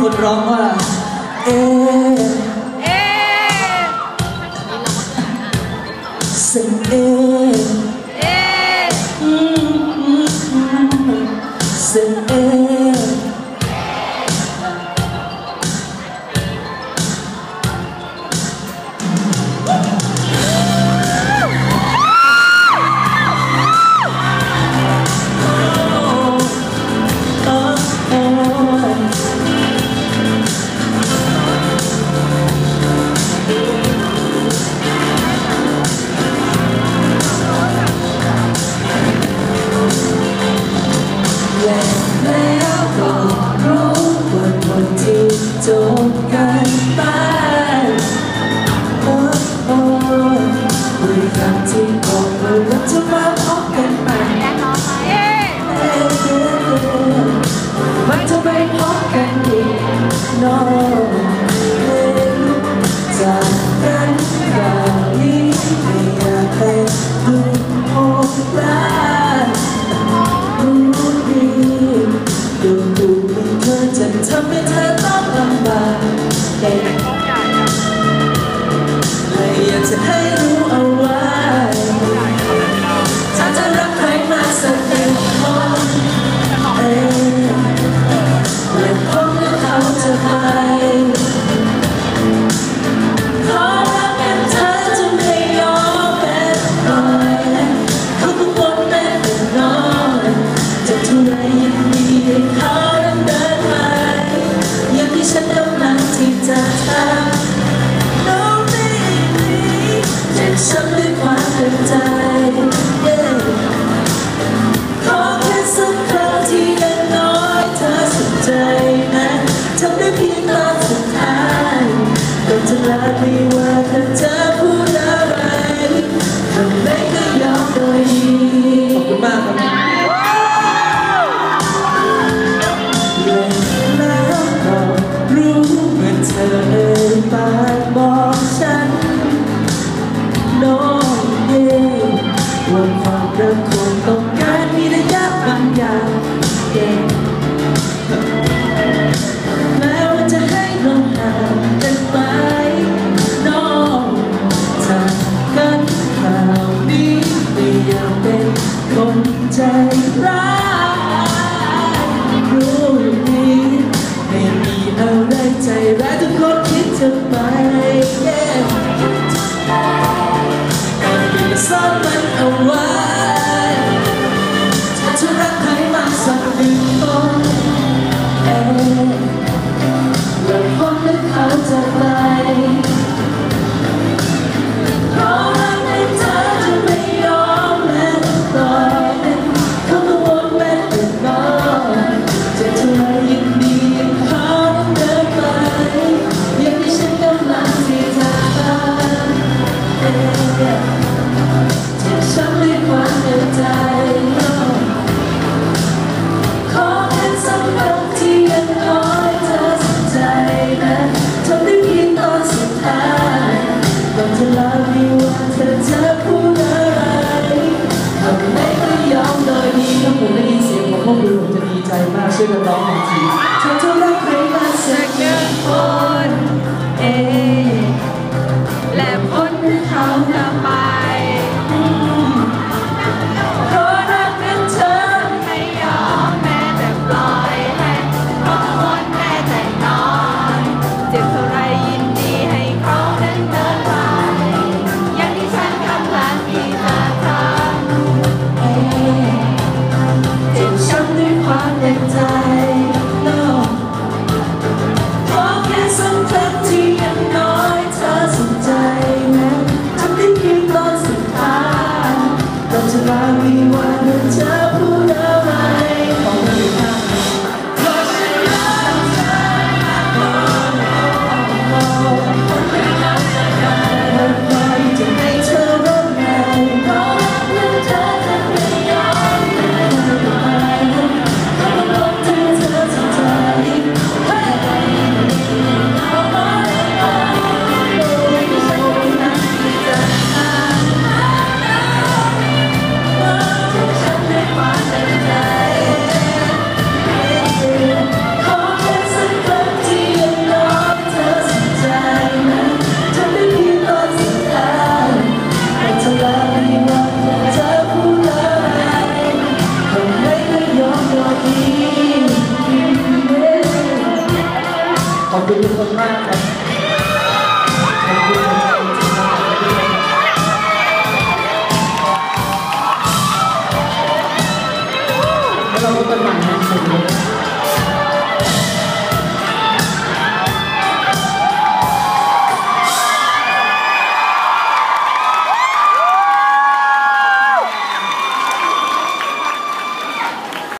คนร้องว่า เอเอ๊ะเซเอ จบกันไปโอโอ้ด้วยำที่บอกว่าเราจะมาพบกันใหม่มันจะไปพบกันอีกนอง วนความเริ่มควต้องการมีระยะบางอย่างเองแม้ว่าจะให้ลงหางไปน้องจากกันคราวนี้ไม่อยากเป็นคนใจร้ายรู้อย่างนี้ไม่มีอะไรใจร้ายทุกคนคิดจะไป yeah. Someone away. 사랑하는 จะลาไม่ว่าเธอจะพูดอะไรทำไมไม่ยอมโดยดีถ้าผมได้ยินเสียงของพวกคุณผมจะดีใจมากช่วยกันร้องหน่อยทีเธอจะรักใครมาสักนึ่คนเอง beautiful man.